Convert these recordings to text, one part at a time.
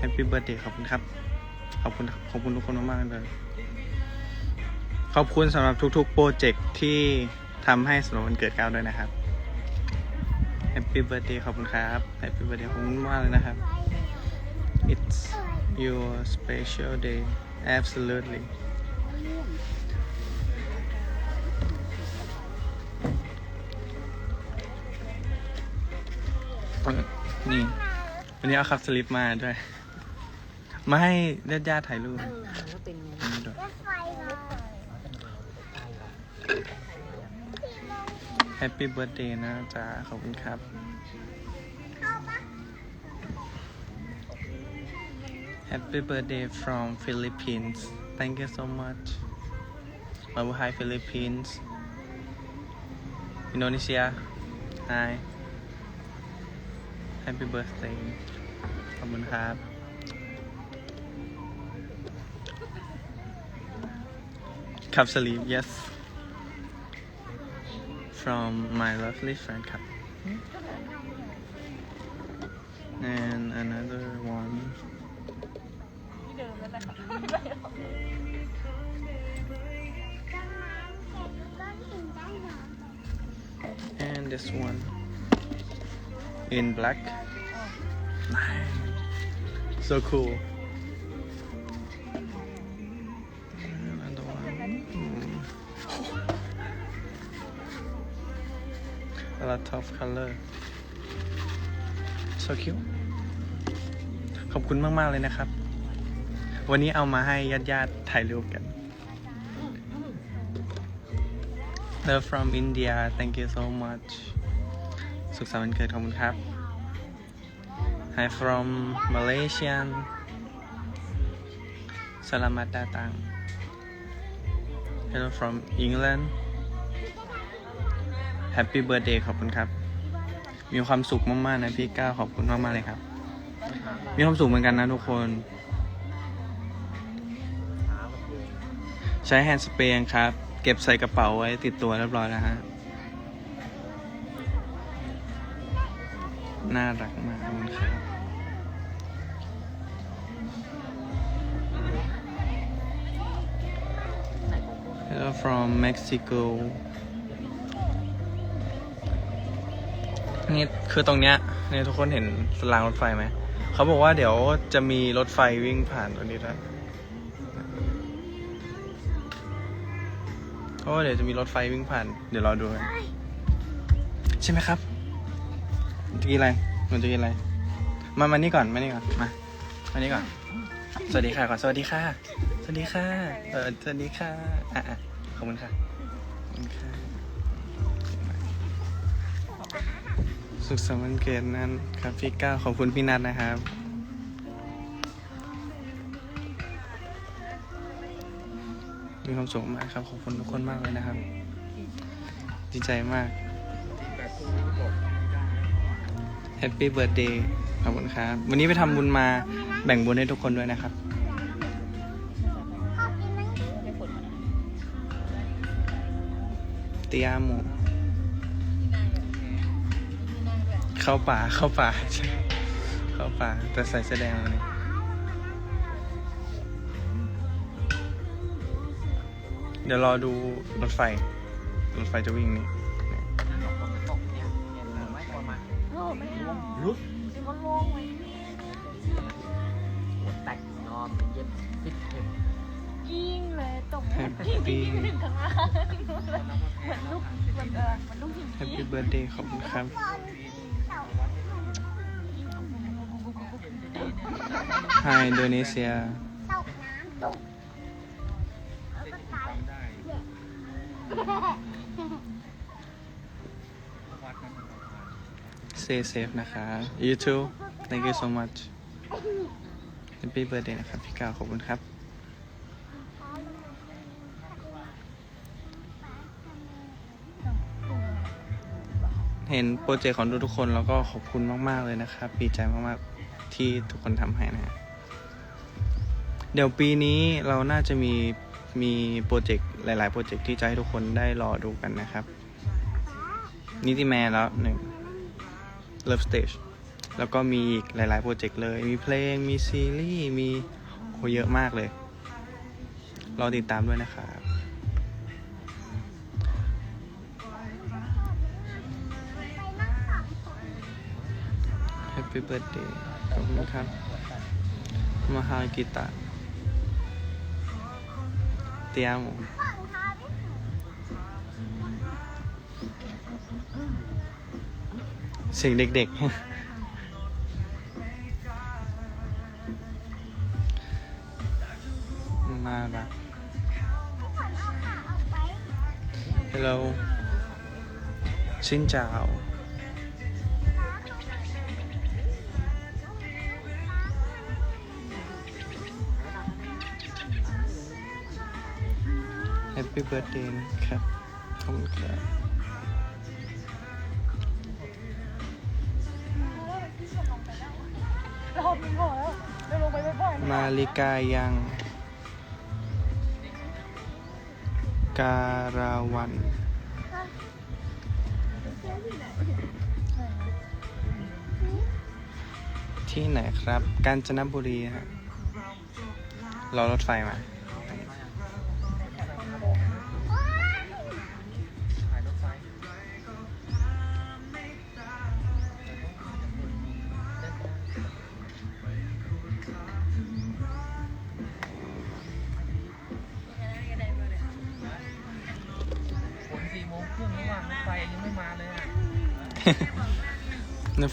Happy Birthday ขอบคุณครับ ขอบคุณขอบคุณทุกคนมากๆเลยขอบคุณสำหรับทุกๆโปรเจกต์ที่ทำให้สำหรับวันเกิดก้าวด้วยนะครับ Happy Birthday ขอบคุณครับ Happy Birthday ขอบคุณมากเลยนะครับ It's your special day absolutely นี่วันนี้เอาคับสลิปมาด้วย มาให้ญาติญาติๆถ่ายรูปเออก็เป็นไงนี่ด้วยรถไฟมา Happy Birthday นะจ๊ะขอบคุณครับเข้าปะ Happy birthday from Philippines Thank you so much Mabuhay Philippines Indonesia Hi Happy birthday ขอบคุณครับ Cup sleeve yes from my lovely friend ครับ and another one ต้นน้ำเก็บก้อนหินได้หนอน and this one in black nice so cool lot of color so cute ขอบคุณมาก ๆ เลยนะครับ วันนี้เอามาให้ญาติๆถ่ายรูปกัน Love from India thank you so much สุขสันต์วันเกิดขอบคุณครับ Hi from Malaysian Selamat datang Hello from England Happy birthday ขอบคุณครับ มีความสุขมากๆนะพี่ก้าวขอบคุณมากๆเลยครับ มีความสุขเหมือนกันนะทุกคน ใช้แฮนด์สเปรย์ครับ เก็บใส่กระเป๋าไว้ติดตัวเรียบร้อยแล้วฮะ น่ารักมากคุณครับ Hello from Mexico นี่คือตรงเนี้ยเนี่ยทุกคนเห็นรางรถไฟไหม เขาบอกว่าเดี๋ยวจะมีรถไฟวิ่งผ่านตรงนี้ด้วยเพราะว่าเดี๋ยวจะมีรถไฟวิ่งผ่าน เดี๋ยวรอดูกันใช่ไหมครับจะกินอะไรมันจะกินอะไร มามานี่ก่อนมานี่ก่อนมามานี่ก่อน สวัสดีค่ะก่อนสวัสดีค่ะ สวัสดีค่ะ เออสวัสดีค่ะอะอะขอบคุณค่ะขอบคุณค่ะ สุขสันต์วันเกิดนั้นครับพี่ก้าวขอบคุณพี่นัทนะครับ มีความสุขมากครับ ขอบคุณทุกคนมากเลยนะครับ ดีใจมาก แฮปปี้เบิร์ดเดย์ขอบคุณครับ วันนี้ไปทำบุญมาแบ่งบุญให้ทุกคนด้วยนะครับชอ เตียหมูเข้าป่าเข้าป่า เข้าป่า แต่ใส่เสื้อแดงวันนี้เดี๋ยวรอดูรถไฟ รถไฟจะวิ่งนี่โอ้ไม่เอาลุกจะมาลงไว้หัวแตกนอนเย็บฟิตเข็มยิงเลยตกแฮปปี้ถึงข้างล่างเหมือนลูกเหมือนเออเหมือนลูกหิมแฮปปี้เบิร์ดเดย์ขอบคุณครับ Hi Indonesia ตกน้ำตกแล้วก็ตาย Stay safe นะคะ You too Thank you so much Happy birthday นะครับพี่กาวขอบคุณครับ เห็นโปรเจกต์ของทุกๆคนแล้วก็ขอบคุณมาก ๆ เลยนะครับ ดีใจมาก ๆ ที่ทุกคนทำให้นะฮะเดี๋ยวปีนี้เราน่าจะมีมีโปรเจกต์หลาย ๆ โปรเจกต์ที่จะให้ทุกคนได้รอดูกันนะครับ นิติแมนแล้วหนึ่ง Love Stage แล้วก็มีอีกหลาย ๆ โปรเจกต์เลย มีเพลง มีซีรีส์ มีโหเยอะมากเลย รอติดตามด้วยนะครับ Happy Birthday อบคุณครับ มาฮากิตะ เตียมเสียงเด็กๆน่ารัก Hello ชินจาว เจ้า Happy Birthday นะครับขอบคุณครับรอบนึงพอแล้วเดี๋ยวลงไปบ่อยๆมาริกายัง การาวันที่ไหนครับ กาญจนบุรีฮะรอรถไฟมา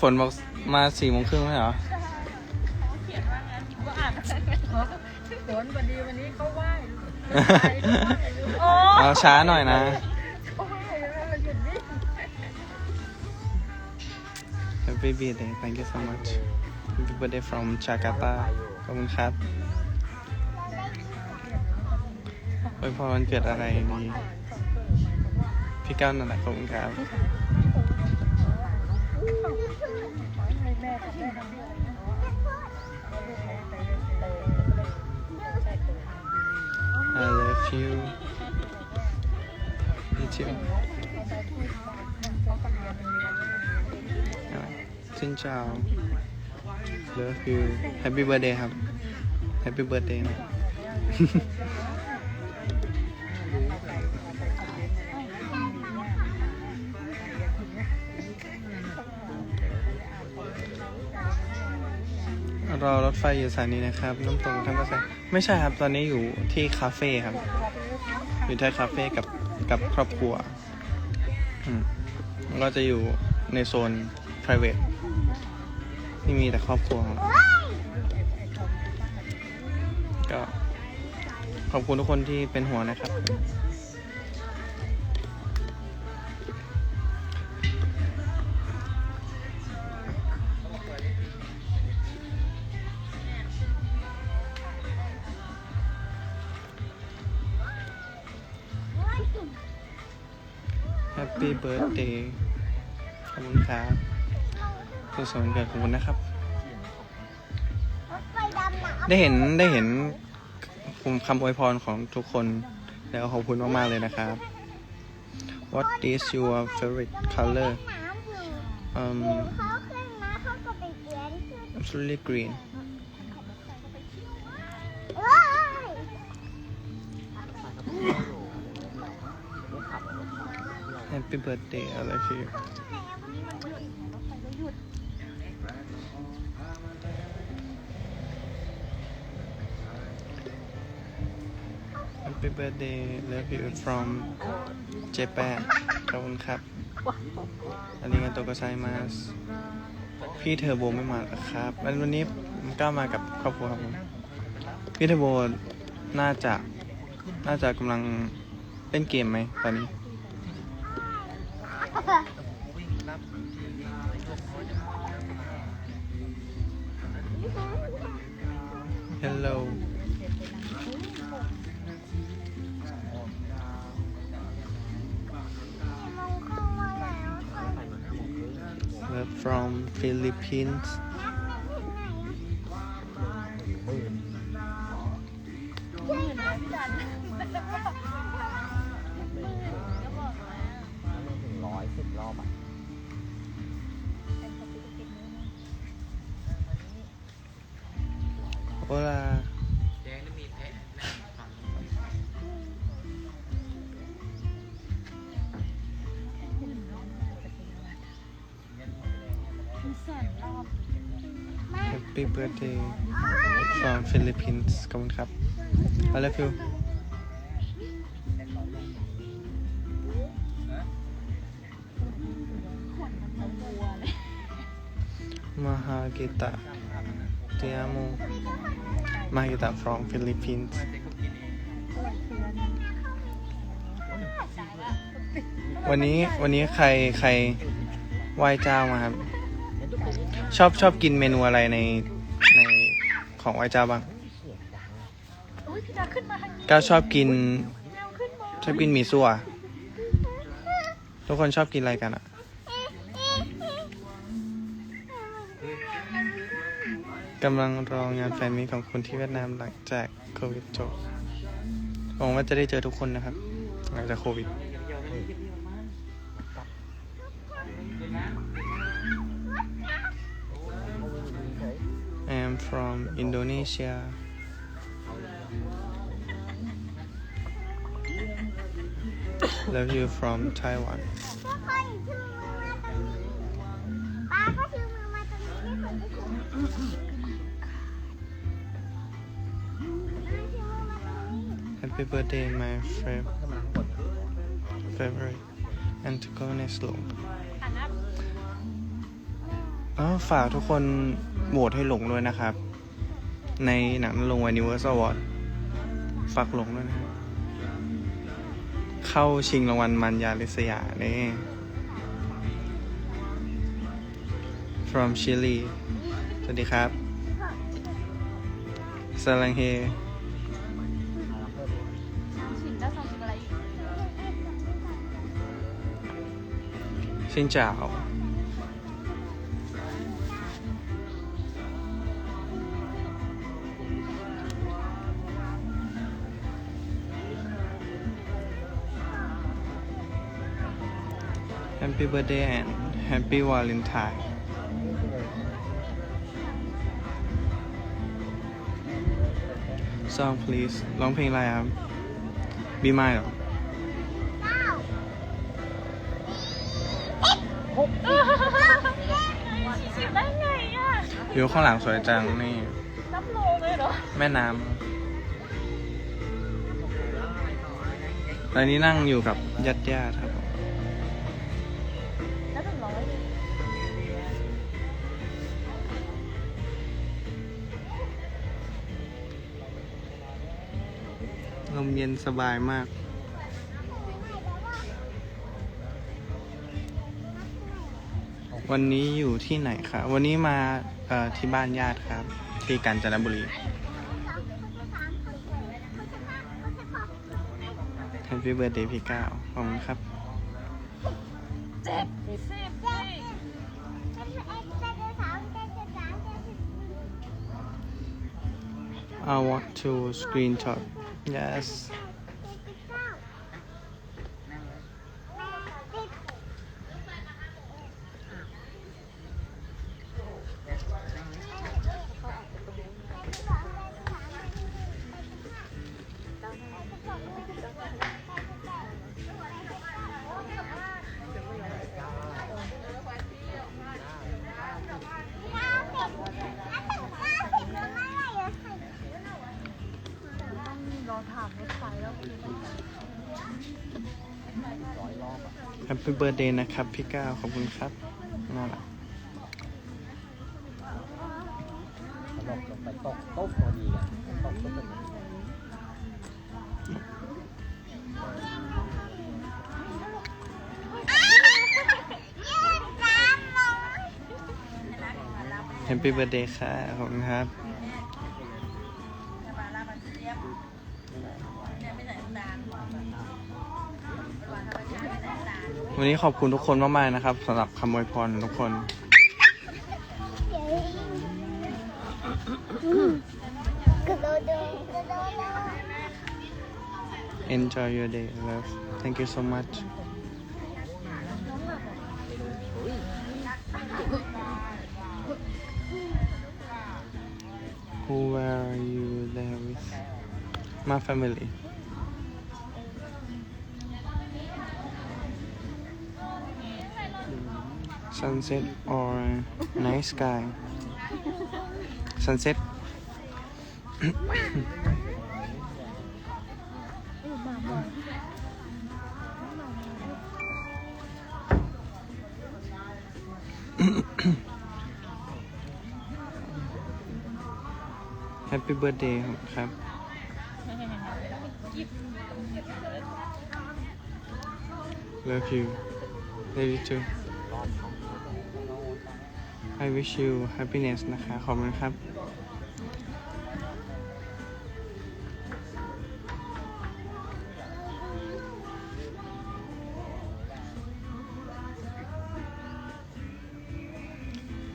ฝนบอกมาสี่โมงครึ่งไม่เหรอเขียนว่างั้นก็อ่านมาแล้วฝนพอดีวันนี้เขาไหว้โอ้เอาช้าหน่อยนะเขาไหว้แล้วเราหยุดวิ่ง Happy birthday thank you so much Happy birthday from Jakarta ขอบคุณครับอวยพรวันเกิดอะไรดีพี่ก้าวนั่นแหละขอบคุณครับ I love you Me too ชินเจ้า Love you Happy birthday ครับ Happy birthday นะ รอรถไฟอยู่สถานีนะครับ น้ำตกท่านก็ใส่ไม่ใช่ครับ ตอนนี้อยู่ที่คาเฟ่ครับ อยู่ที่คาเฟ่กับกับครอบครัวอืมก็จะอยู่ในโซน private ที่มีแต่ครอบครัวครับก็ขอบคุณทุกคนที่เป็นห่วงนะครับ Happy birthday ขอบคุณครับสุขสันต์วันเกิดของคุณนะครับ ได้เห็นได้เห็นคำอวยพรของทุกคนแล้วขอบคุณมาก ๆ เลยนะครับ What is your favorite color น้ำอยู่ um เขาขึ้เขาก็ไปเหลือเอ้ย Happy birthday I love you Happy birthday love you from Japan ขอบคุณครับ อันนี้กันโตกไซมาสพี่เทอร์โบไม่มาหรอครับ วันวันนี้ก้ามากับครอบครัวครับผมพี่เทอร์โบน่าจะ น่าจะกำลังเล่นเกมไหมตอนนี้ from Philippines birthday from Philippines ขอบคุณครับ I love you มหากิตะเตียโมมหากิตะ from Philippines วันนี้วันนี้ใครใครไหว้เจ้ามาครับ ชอบชอบกินเมนูอะไรใน ของไหว้เจ้าบ้างอุ้ยพี่ดาขึ้นมาทางนี้ก้าวชอบกิน แมวขึ้นมาชอบกินหมี่ซั่วทุกคนชอบกินอะไรกันอะกำลังรองานแฟนมิตของคุณที่เวียดนามหลังจากโควิดจบหวังว่าจะได้เจอทุกคนนะครับ หลังจากโควิด อมาตรงนี้ Happy birthday my fa- favorite antagonist หลงอ่านนะอ๋อฝากทุกคน โหวตให้หลงด้วยนะครับ ในหนังลงว Universal Award ฝากหลงด้วยนะครับ เข้าชิงรางวัลมันยาลิสยานี่ from Chile สวัสดีครับสลังเฮชินแล้วทำอะไรอีกชินเจ้า Happy birthday and Happy Valentine Song please ร้องเพลงอะไรครับ Be Mine เหรอสี่สิบได้ไงอะวิวข้างหลังสวยจังนี่นับโลเลยเหรอ แม่น้ำตอนนี้นั่งอยู่กับญาติญาติๆครับ สบายมาก วันนี้อยู่ที่ไหนครับวันนี้มาเอ่อที่บ้านญาติครับ ที่กาญจนบุรี Happy birthday พี่ก้าวขอบคุณครับเจ็ดสิบสิ I want to screenshot yes รอถามรถไฟแล้ว Happy birthday นะครับ พี่ก้าวขอบคุณครับน่ารักตกลงไปตกโต๊ะพอดีอะตกโต๊ะเป็นแฮปปี้เบ t ร์ a เดย์ค่ะขอบคุณครับ วันนี้ขอบคุณทุกคนมากๆนะครับสำหรับคำอวยพรทุกคน Enjoy your day love Thank you so much Who were you there with my family sunset or night sky sunset แฮปปี้เบิร์ดเดย์ครับ Love you Love you too I wish you happiness นะคะ ขอบคุณครับ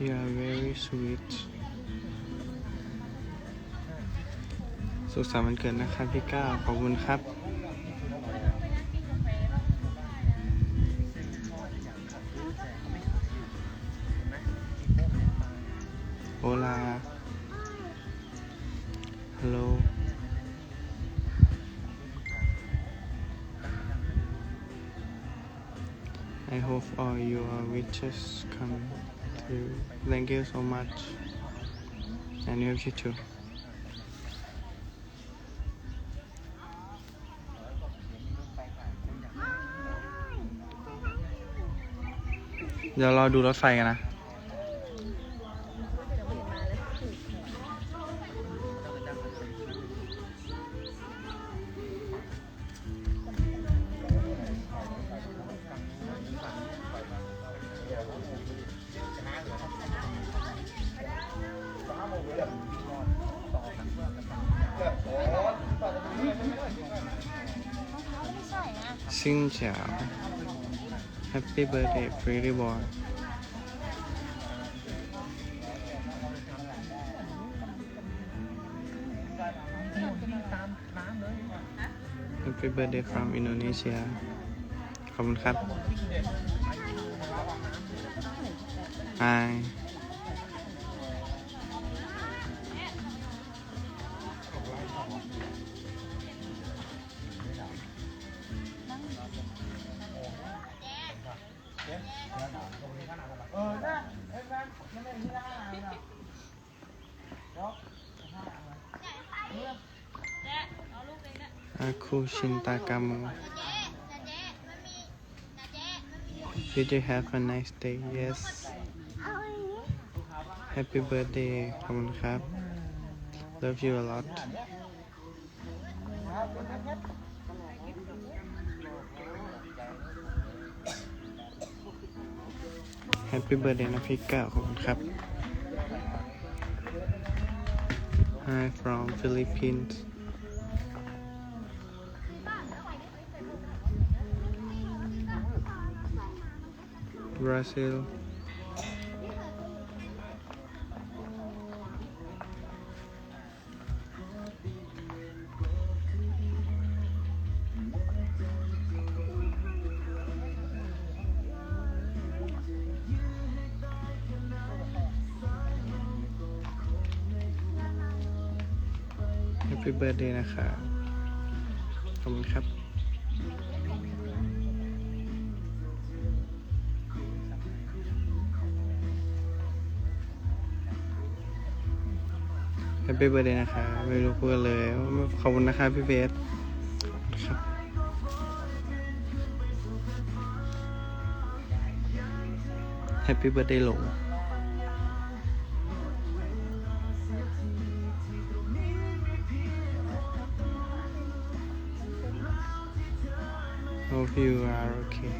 You are very sweet สุขสันต์วันเกิดนะครับพี่ก้าวขอบคุณครับ wishes come true. Thank you so much. And you too. เดี๋ยวรอดูรถไฟกันนะ Xin chào Happy birthday pretty boy ตามน้ำเลย Happy birthday from Indonesia ขอบคุณครับ Hi Aku cinta kamu Did you have a nice day Yes เอาอันนี้ Happy birthday ขอบคุณครับ Love you a lot Happy birthday นะพี่ก้าวขอบคุณครับ Hi from Philippines ดีนะคะขอบคุณครับ Happy Birthday นะคะ ไม่รู้พูดเลย ขอบคุณนะคะพี่เบสครับ Happy Birthday หลง Hope you are okay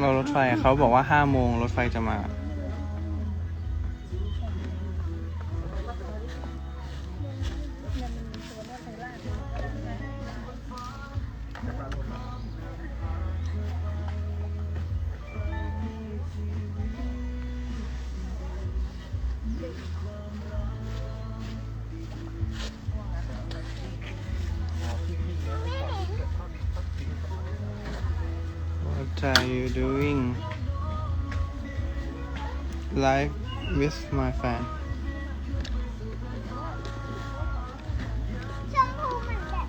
เรารถไฟเขาบอกว่าห้าโมงรถไฟจะมา are you doing live with my fan ชมพูมันแบบ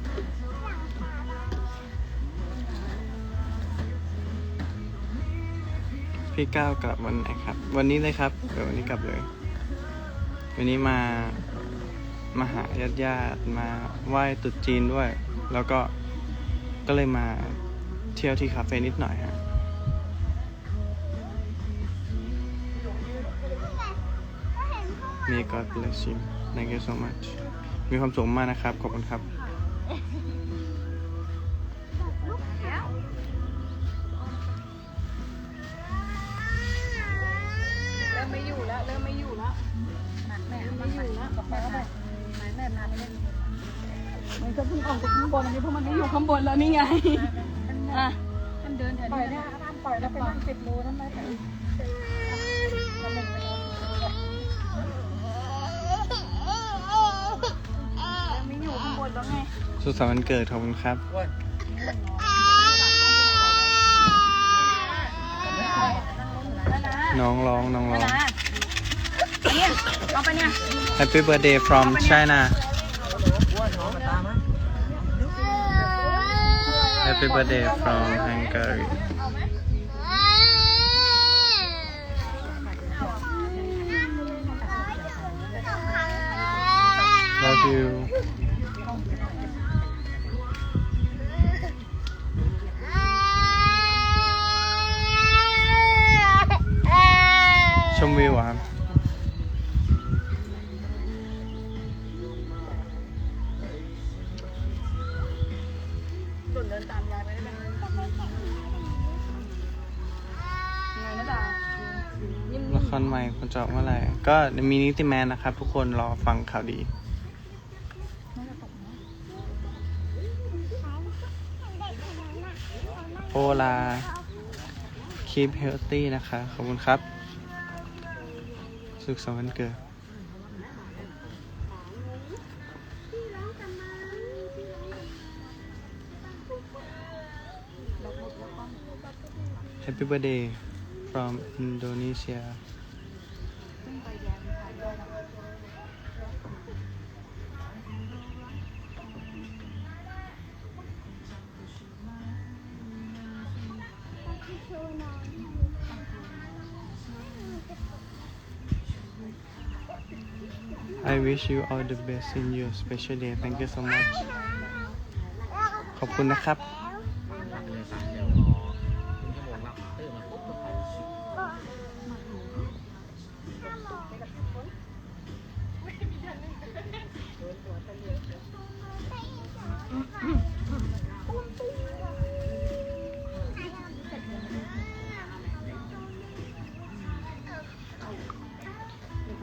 พี่ก้าวกลับวันไหนครับ วันนี้เลยครับเดี๋ยววันนี้กลับเลย วันนี้มา มาหาญาติญาติมาไหว้ตรุษจีนด้วย แล้วก็ก็เลยมา เที่ยวที่คาเฟ่นิดหน่อยฮะก็เห็นพวกมัน May God bless you thank you so much มีความสุขมากนะครับ ขอบคุณครับลูกแล้วเริ่มไม่อยู่แล้ว เริ่มไม่อยู่แล้วแม่ไม่อยู่แล้วกับแม่ไปไหนแม่มาเล่นมันก็เพิ่งออกจากข้างบนอันนี้เพราะมันไม่อยู่ข้างบนแล้วนี่ไง อะมันเดินแถวนี้ปล่อยเนี่ยปล่อยแล้วไปนั่งติดรูนั่นไหมแต่มันลงไปแล้วไม่อยู่ข้างบนแล้วไงสุขสันต์วันเกิดขอบคุณครับอ้วนน้องร้องน้องร้องเนี่ยเอาไปเนี่ย Happy birthday from China อ้วนน้องมาตามมั้ย Happy birthday from Hungary Love you ก็มีนิติแมนนะครับ ทุกคนรอฟังข่าวดี โอลา keep healthy นะคะ ขอบคุณครับ สุขสันต์วันเกิด Happy birthday from Indonesia I wish you all the best in your special day thank you so much ขอบคุณนะครับ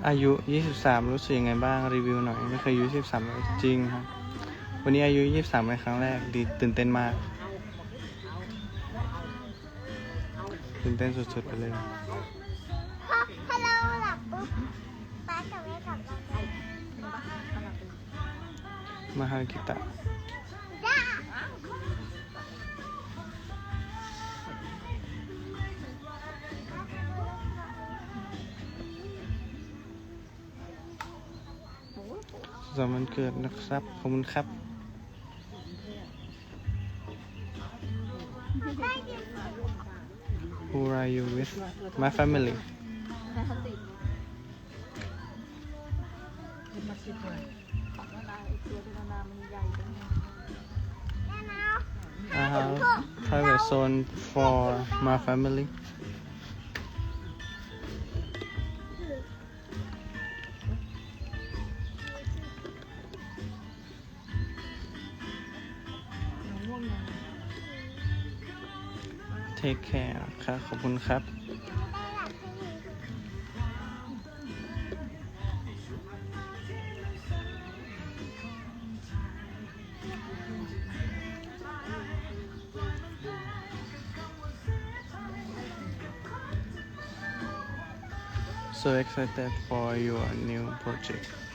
อายุ 23 รู้สึกยังไงบ้างรีวิวหน่อย ไม่เคยอายุ 23เลยจริงครับ วันนี้อายุ 23เป็นครั้งแรกดีตื่นเต้นมาก ตื่นเต้นสุดๆไปเลย พอถ้าเราหลับปุ๊บป้ากับแม่กลับมาเลยมาฮากิตะ สำหรับวันเกิดนะครับ ขอบคุณครับ Who are you with my family อ่ามันใหญ่จังแม่นะ I have private zone for my family Take care ครับ ขอบคุณครับ So excited for your new project.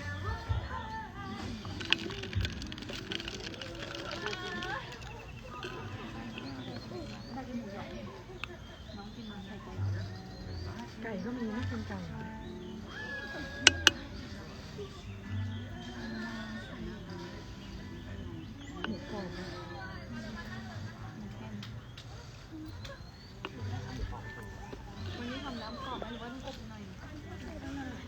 มูกรอบอะวันนี้ทำน้ำกรอบไหมหรือว่าต้องกบหน่อย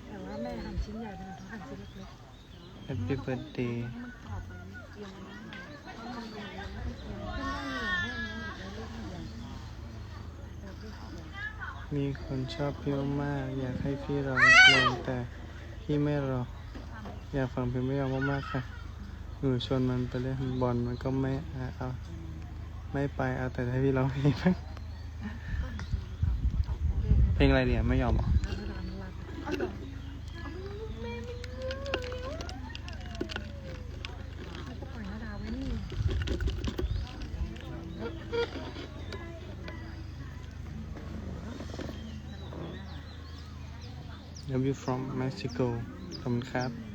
แต่ว่าแม่หั่นชิ้นใหญ่ไปหน่อยเขาหั่นชิ้นเล็กๆ Happy birthday ให้มันกรอบกว่านี้เอียงมาหน่อยเพราะมันยังไม่เอียงขึ้นได้อยู่ให้มันเหมือนลูกเอียงเออพี่เอียงมีคนชอบพี่มากๆอยากให้พี่ร้องเพลงแต่พี่ไม่รออยากฟังเพลงไม่ยอมมากๆค่ะ หนูชวนมันไปเล่นบอลมันก็ไม่เอาเอาไม่ไปเอาแต่ให้พี่ร้องเพลงบ้างเพลงอะไรเดี๋ยวไม่ยอมเหรอ Love you from Mexico ขอบคุณครับ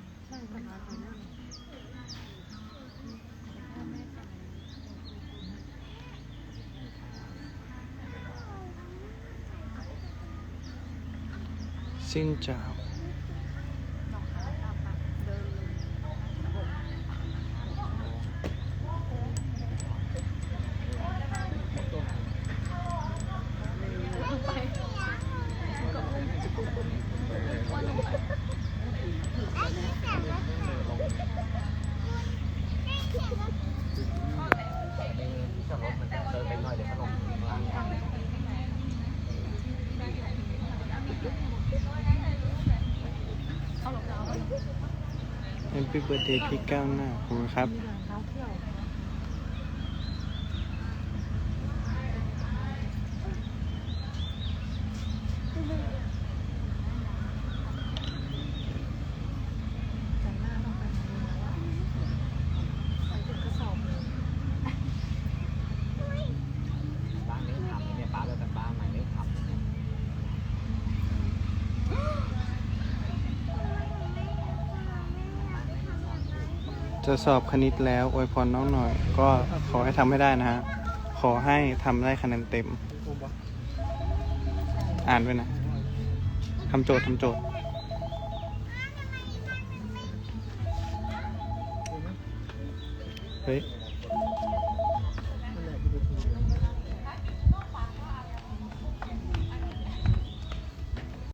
สิ้นเจ้า จอดรถมันเดินไปหน่อยเดี๋ยวเขาลงล้างทาง Happy birthday พี่ก้าวหน้าขอบคุณครับ มีร้านเท้าเที่ยวแต่หน้าต้องไปโรงเรียนแล้วอะไปถึงกระสอบเลย บ้านนี้ทำเนี่ยป้าเลิกกันบ้านใหม่ไม่ทำเนี่ย จะสอบคณิตแล้วอวยพรน้องหน่อย ก็ขอให้ทำให้ได้นะฮะ ขอให้ทำได้คะแนนเต็ม อ่านด้วยนะทำโจทย์ทำโจทย์ เฮ้ย